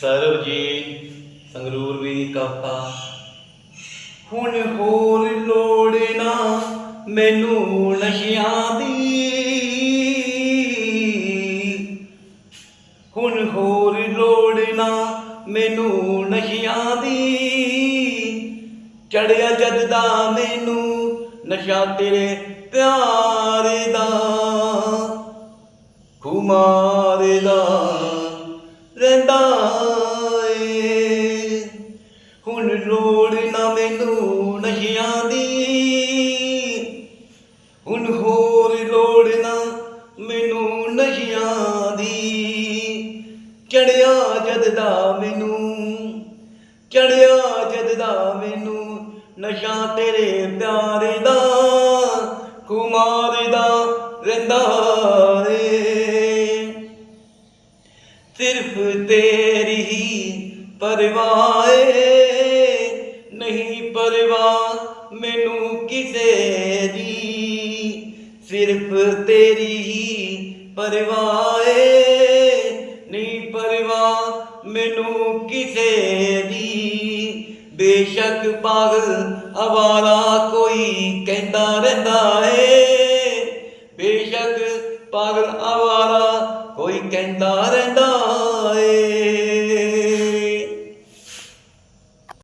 ਸਰਬ ਜੀ ਸੰਗਰੂਰ ਵੀ ਕਾਪਾ ਹੁਣ ਹੋਰ ਲੋੜ ਮੈਨੂੰ ਨਸ਼ਿਆਂ ਦੀ। ਹੁਣ ਹੋਰ ਲੋੜਨਾ ਮੈਨੂੰ ਨਸ਼ਿਆਂ ਦੀ। ਚੜਿਆ ਜਦ ਦਾ ਮੈਨੂੰ ਨਸ਼ਾ ਤੇਰੇ ਪਿਆਰ ਦਾ। ਖੁਮਾਰ ਦਾ ਰਹਿੰਦਾ ਏ। ਹੁਣ ਲੋੜ ਨਾ ਮੈਨੂੰ ਨਸ਼ਿਆਂ ਦੀ। ਹੁਣ ਹੋਰ ਲੋੜ ਨਾ ਮੈਨੂੰ ਨਸ਼ਿਆਂ ਦੀ। ਚੜਿਆ ਜਦ ਦਾ ਮੈਨੂੰ, ਚੜਿਆ ਜਦ ਦਾ ਮੈਨੂੰ ਨਸ਼ਾ ਤੇਰੇ ਪਿਆਰ ਦਾ, ਕੁਮਾਰ ਦਾ ਰਹਿੰਦਾ ਸਿਰਫ ਤੇਰੀ ਹੀ ਪਰਵਾਹ ਏ। ਨਹੀਂ ਪਰਵਾਹ ਮੈਨੂੰ ਕਿਸੇ ਦੀ। ਸਿਰਫ ਤੇਰੀ ਹੀ ਪਰਵਾਹ ਏ। ਨਹੀਂ ਪਰਵਾਹ ਮੈਨੂੰ ਕਿਸੇ ਦੀ। ਬੇਸ਼ੱਕ ਪਾਗਲ ਆਵਾਰਾ ਕੋਈ ਕਹਿੰਦਾ ਰਹਿੰਦਾ ਏ। ਬੇਸ਼ੱਕ ਪਾਗਲ ਆਵਾਰਾ ਕੋਈ ਕਹਿੰਦਾ ਰਹਿੰਦਾ